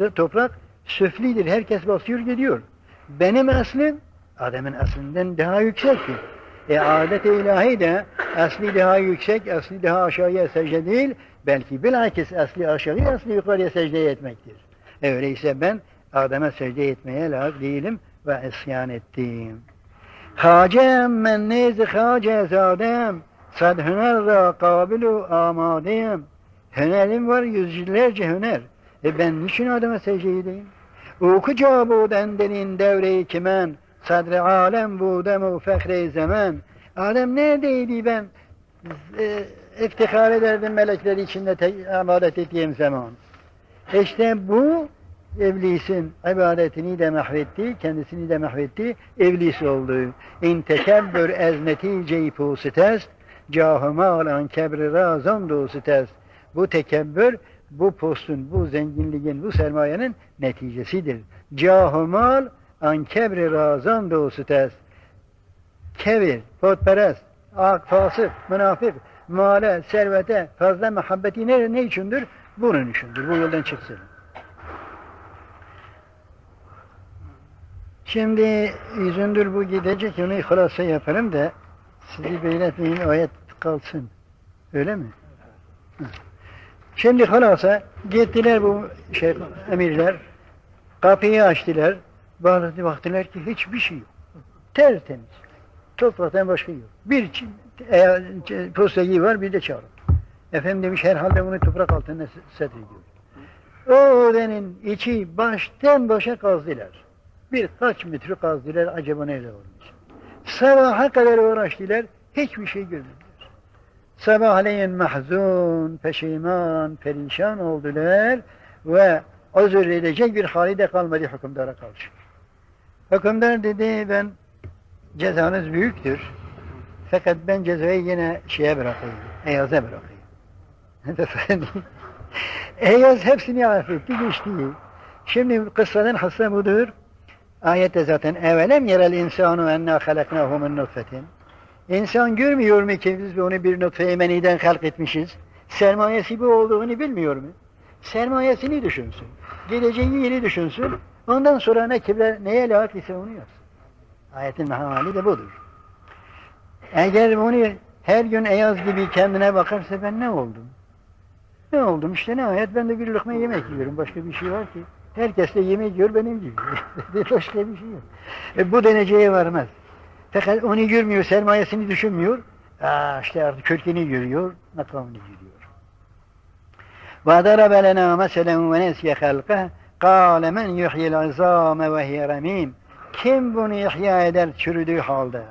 da toprak süflidir. Herkes basıyor gidiyor. Benim aslim Adem'in aslinden daha yüksektir. E adet-i ilahi de asli daha yüksek, asli daha aşağıya secde değil, belki bilakis asli aşağıya, asli yukarıya secde etmektir. E öyleyse ben Adem'e secde etmeye layık değilim ve isyan ettim. Hacem men neyzi hace zadem, sad hüner kabilu amadeyim. Hünerim var yüzlerce hüner. E ben niçin Adem'e secde edeyim? Okuca bu dendenin devre-i kimen, sadr-ı alem bu demu fehre zaman. Adem neredeydi ben? E, iftihar ederdim melekler içinde ibadet ettiğim zaman. İşte bu iblisin ibadetini de mahvetti, kendisini de mahvetti, iblis oldu. İn tekebbür ez netice-i pusitest, cahı malan kebri razan dostitest. Bu tekebbür, bu postun, bu zenginliğin, bu sermayenin neticesidir. Cahı mal an kebri razan dostitest. Kebir, potperest, ak, fasık, münafık, male, servete, fazla muhabbeti ne, ne içindir? Bunun içindir. Bu yoldan çıksın. Şimdi yüzündür bu gidecek, onu ihlasla yaparım da sizi beyletmeyin, ayet kalsın. Öyle mi? Hı. Şimdi halasa gittiler bu şey emirler, kapıyı açtılar, bağladı baktılar ki hiçbir şey yok. Tertemiz. Topraktan başka yok. Bir ç- postayı var bir de çağırın. Efendim demiş herhalde bunu toprak altına s- setriyor. O odanın içi baştan başa kazdılar. Birkaç metre kazdılar acaba neyle olmuş. Sabaha kadar uğraştılar hiçbir şey görmediler. Sabahleyin mahzun, peşiman, perişan oldular ve özür edecek bir hali de kalmadı hükümdara karşı. Hükümdar dedi ben cezanız büyüktür. Fakat ben cezayı yine şeye bırakayım, Eyaz'a bırakayım. Eyaz hepsini affetti, geçti. Şimdi kıssadan hassa budur. Ayette zaten evelem yerel insanu enna halaknahu min nutfetin. İnsan görmüyor mu ki biz onu bir nutfe emeniden halk etmişiz? Sermayesi bu olduğunu bilmiyor mu? Sermayesini düşünsün. Geleceği yeri düşünsün. Ondan sonra ne kimler neye layık ise onu yapsın. Ayetin mehamali de budur. Eğer bunu her gün Eyaz gibi kendine bakarsa ben ne oldum? Ne oldum işte ne ayet ben de bir lokma yemek yiyorum. Başka bir şey var ki. Herkes de yemek yiyor benim gibi. Başka bir şey yok. E, bu deneceye varmaz. Fakat onu görmüyor, sermayesini düşünmüyor. Aa, işte artık kökeni görüyor, makamını görüyor. وَضَرَبَ لَنَا مَسَلًا وَنَسْيَ خَلْقَهِ قَالَ مَنْ يُحْيِ الْعِظَامَ وَهِيَ رَمِيمٌ Kim bunu ihya eder çürüdüğü halde?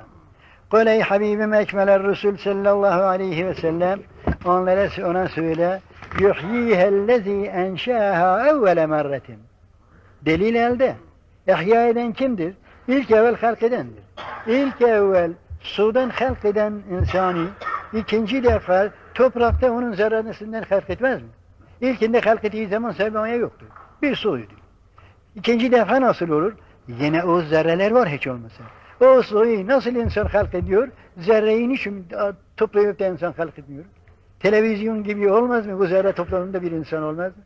Kul ey Habibim ekmeler Resul sallallahu aleyhi ve sellem onlara ona söyle yuhyihellezî enşâhâ evvele merretin delil elde. İhya eden kimdir? İlk evvel halk edendir. İlk evvel sudan halk eden insani ikinci defa toprakta onun zerranesinden halk etmez mi? İlkinde halk ettiği zaman sermaye yoktu. Bir suydu. İkinci defa nasıl olur? Yine o zerreler var hiç olmasa. O suyu nasıl insan halk ediyor? Zerreyi niçin toplayıp da insan halk etmiyor? Televizyon gibi olmaz mı? Bu zerre toplamında bir insan olmaz mı?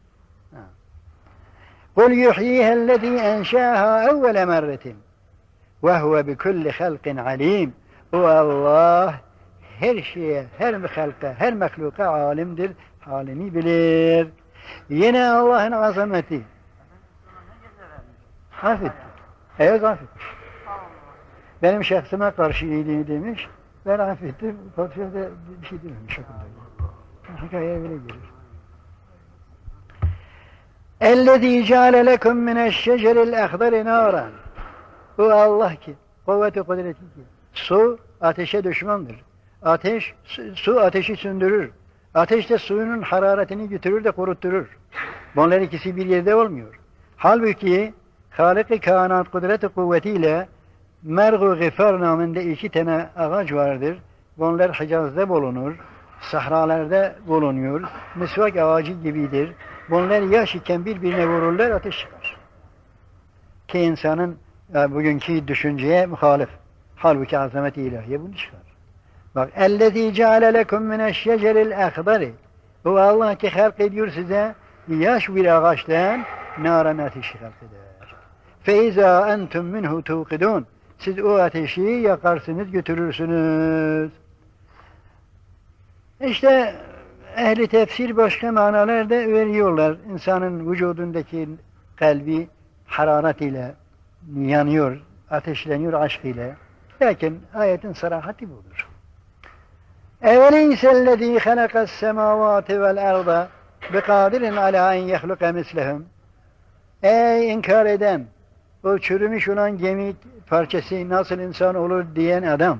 قُلْ يُحْيِيهَا الَّذ۪ي اَنْشَاهَا اَوَّلَ مَرَّةٍ وَهُوَ بِكُلِّ خَلْقٍ عَلِيمٍ O Allah her şeye, her halka, her mahluka alimdir, halini bilir. Yine Allah'ın azameti. Affetti. Evet affetti. Benim şahsıma karşı iyiliğini demiş, ben affettim, padişah da bir şey dememiş hakkında. Hikayeye öyle gelir. اَلَّذ۪ي جَعَلَ لَكُمْ مِنَ الشَّجَرِ الْاَخْضَرِ نَارًا bu Allah ki, kuvveti kudreti ki, su ateşe düşmandır. Ateş, su, su ateşi söndürür. Ateş de suyunun hararetini götürür de kurutturur. Bunlar ikisi bir yerde olmuyor. Halbuki Halik-i kainat kudreti kuvvetiyle Mergu Gıfar namında iki tane ağaç vardır. Bunlar Hicaz'da bulunur, sahralarda bulunuyor. Misvak ağacı gibidir. Bunlar yaş iken birbirine vururlar, ateş çıkar. Ki insanın yani bugünkü düşünceye muhalif. Halbuki azamet ilahiye bunu çıkar. Bak ellezî ceale lekum mineşşeceril ehberi o Allah ki halk ediyor size yaş bir ağaçtan naran ateşi halk eder. Feiza entum minhu tuqidun. Siz o ateşi yakarsınız, götürürsünüz. İşte ehli tefsir başka manalar da veriyorlar. İnsanın vücudundaki kalbi hararet ile yanıyor, ateşleniyor aşk ile. Lakin ayetin sarahati budur. Evvelin sellezî halakas semâvâti vel erda bikadirin alâ en yehluke mislehum. Ey inkar eden, o çürümüş olan gemi parçası nasıl insan olur diyen adam.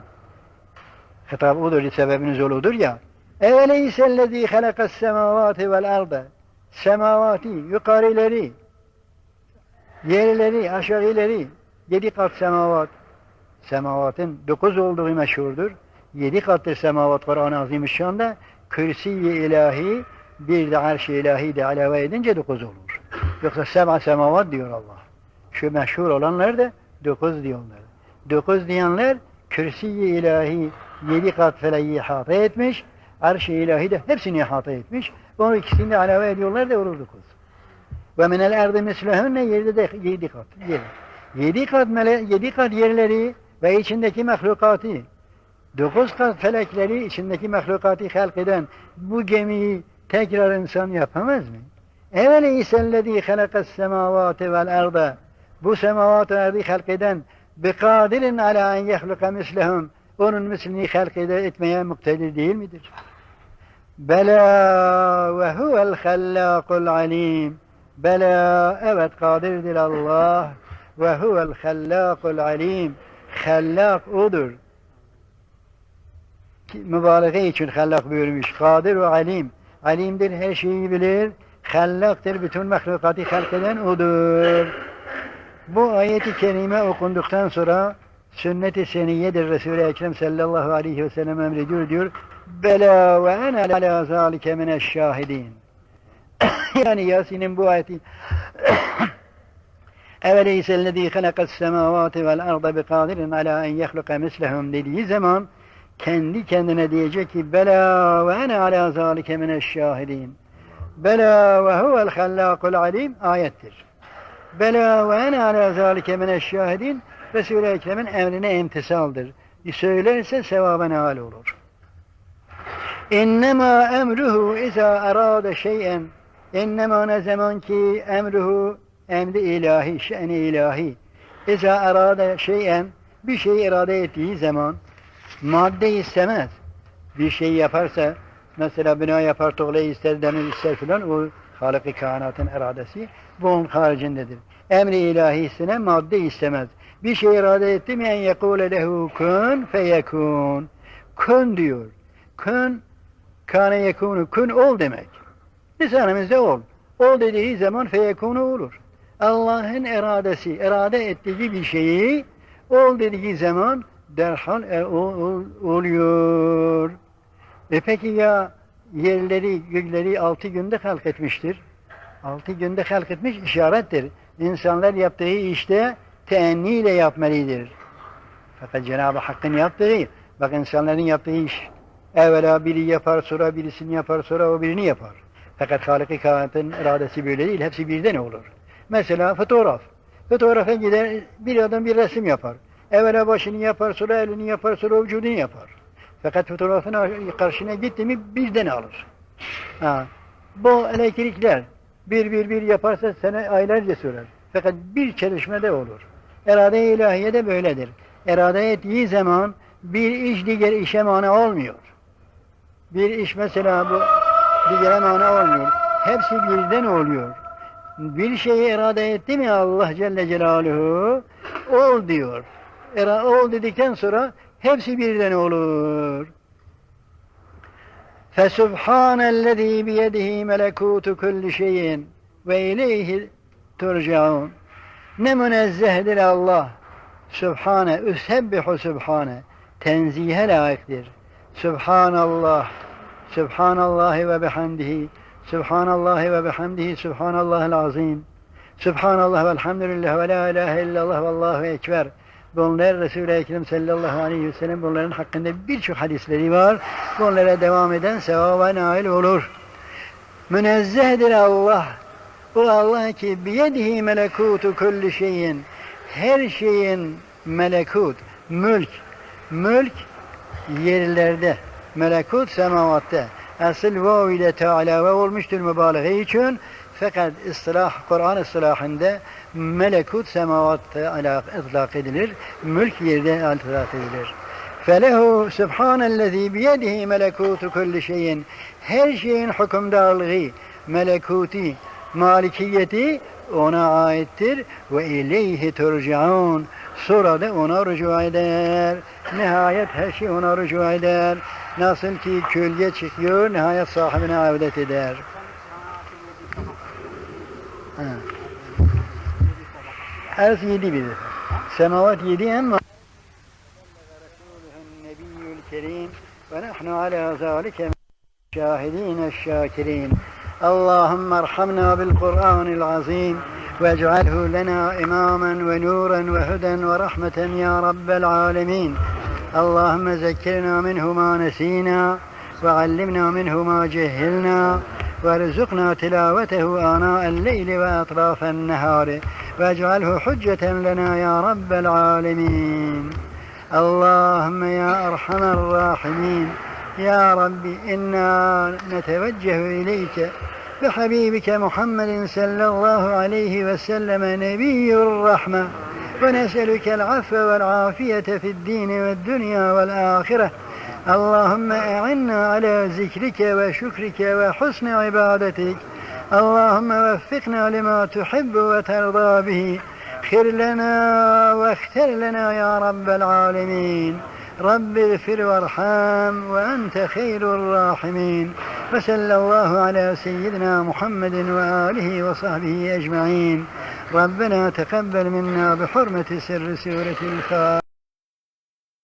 Hitap odur, sebebiniz oludur ya. Evvelin sellezî halakas semâvâti vel erda. Semâvâti, yukarıları, yerleri, aşağıları, yedi kat semavat. Semavatın dokuz olduğu meşhurdur. Yedi kattır semavat Kur'an-ı Azimüşşan'da. Kürsi-i ilahi, bir de arş-ı ilahi de ilave edince dokuz olur. Yoksa sema semavat diyor Allah. Şu meşhur olanlar da dokuz diyorlar. Dokuz diyenler kürsi-i ilahi yedi kat feleği ihata etmiş. Arş-ı ilahi de hepsini ihata etmiş. Onu ikisini de ilave ediyorlar da olur dokuz. Ve minel erdi mislehünne yerde de yedi kat. Yer. Yedi kat, mele, yedi kat yerleri ve içindeki mahlukatı, dokuz kat felekleri içindeki mahlukatı halk eden bu gemiyi tekrar insan yapamaz mı? Eveleyhisellezî halakas semâvâti vel erda bu semavat-ı erdi halk eden bekadirin alâ en yehluka mislehum onun mislini halk etmeye muktedir değil midir? Bela ve huvel hallâkul alim. Bela evet kadirdir Allah ve huvel hallâkul alim. Hallak odur. Mübareke için hallak buyurmuş. Kadir ve alim. Alimdir her şeyi bilir. Hallaktır bütün mahlukatı halk eden odur. Bu ayeti kerime okunduktan sonra sünnet-i seniyedir Resul-i Ekrem sallallahu aleyhi ve sellem emrediyor diyor. Bela ve ene ala zalike mineşşahidin. yani Yasin'in bu ayeti Eveleyhisellezî halakas semâvâti vel arda biqadirin alâ en yehluka mislehum dediği zaman kendi kendine diyecek ki bela ve ene ala zalike mineşşahidin. Bela ve huvel hallâkul alim ayettir. Bela ve ene ala zalike mineşşahidin Resul-i Ekrem'in emrine imtisaldır. Söylerse sevaba nail olur. İnnemâ emruhu izâ arâde şey'en İnnemâ ne zaman ki emruhu emri ilahi, şe'ni ilahi izâ arâde şey'en bir şey irade ettiği zaman madde istemez. Bir şey yaparsa mesela bina yapar, tuğla ister, demir ister filan o Halık-ı kainatın iradesi bu onun haricindedir. Emri ilahisine madde istemez. Bir şey irade etti mi en yekule lehu kun feyekun. Kun diyor. Kun kâne yekunu. Kun ol demek. Lisanımızda ol. Ol dediği zaman feyekunu olur. Allah'ın iradesi, irade ettiği bir şeyi ol dediği zaman derhal e, ol- oluyor. E peki ya yerleri, gökleri altı günde halk etmiştir. Altı günde halk etmiş işarettir. İnsanlar yaptığı işte teenniyle yapmalıdır. Fakat Cenab-ı Hakk'ın yaptığı, bak insanların yaptığı iş, evvela biri yapar, sonra birisini yapar, sonra o birini yapar. Fakat Halık-ı Kainat'ın iradesi böyle değil, hepsi birden olur. Mesela fotoğraf. Fotoğrafa gider, bir adam bir resim yapar. Evvela başını yapar, sonra elini yapar, sonra vücudunu yapar. Fakat fotoğrafın karşına gitti mi birden alır. Ha. Bu elektrikler bir bir bir yaparsa sene aylarca sürer. Fakat bir çalışmada olur. Erade-i ilahiye de böyledir. Erade ettiği zaman bir iş diğer işe mani olmuyor. Bir iş mesela bu bir ana olmuyor. Hepsi şey birden oluyor. Bir şeyi irade etti mi Allah Celle Celaluhu ol diyor. Era, ol dedikten sonra hepsi birden olur. Fesubhanellezî biyedihî melekûtu kulli şeyin ve ileyhi turcaun. Ne münezzehdir Allah. Sübhane, üsebbihu sübhane. Tenzihe layıktır. Subhanallah. Sübhanallahi ve bihamdihi. Sübhanallahi ve bihamdihi. Sübhanallahil azim. Sübhanallah ve elhamdülillah ve la ilahe illallah ve allahu ekber. Bunlar Resul-i Ekrem sallallahu aleyhi ve sellem bunların hakkında birçok hadisleri var. Bunlara devam eden sevaba nail olur. Münezzehdir Allah. O Allah ki biyedihi melekutu kulli şeyin. Her şeyin melekut, mülk. Mülk yerlerde, melekut semavatta. Asıl vav ile teala ve olmuştur mübalağa için fakat istilah, Kur'an istilahında melekut semavatta alak, ıtlak edilir. Mülk yerde ıtlak edilir. Felehu subhanellezi biyedihi melekutu kulli şeyin. Her şeyin hükümdarlığı, melekuti, malikiyeti ona aittir ve ileyhi turcaun. Sonra da ona rücu eder. Nihayet her şey ona rücu eder. Nasıl ki kölge çıkıyor, nihayet sahibine avdet eder. Ha. Arz yedi bir. Semavat yedi ama Kerim ve nahnu ala zalike şahidin şakirin. Allahümme erhamna bil Kur'anil azim. واجعله لنا إماما ونورا وهدى ورحمة يا رب العالمين. اللهم ذكرنا منه ما نسينا وعلمنا منه ما جهلنا وارزقنا تلاوته آناء الليل وأطراف النهار. واجعله حجة لنا يا رب العالمين. اللهم يا أرحم الراحمين يا رب إنا نتوجه إليك بحبيبك محمد صلى الله عليه وسلم نبي الرحمة. ونسألك العفو والعافية في الدين والدنيا والآخرة. اللهم أعنا على ذكرك وشكرك وحسن عبادتك. اللهم وفقنا لما تحب وترضى به. اغفر لنا واختر لنا يا رب العالمين. رب اغفر وارحم وأنت خير الراحمين. وصلى الله على سيدنا محمد وآله وصحبه أجمعين. ربنا تقبل منا بحرمة سر سورة الفاتحة.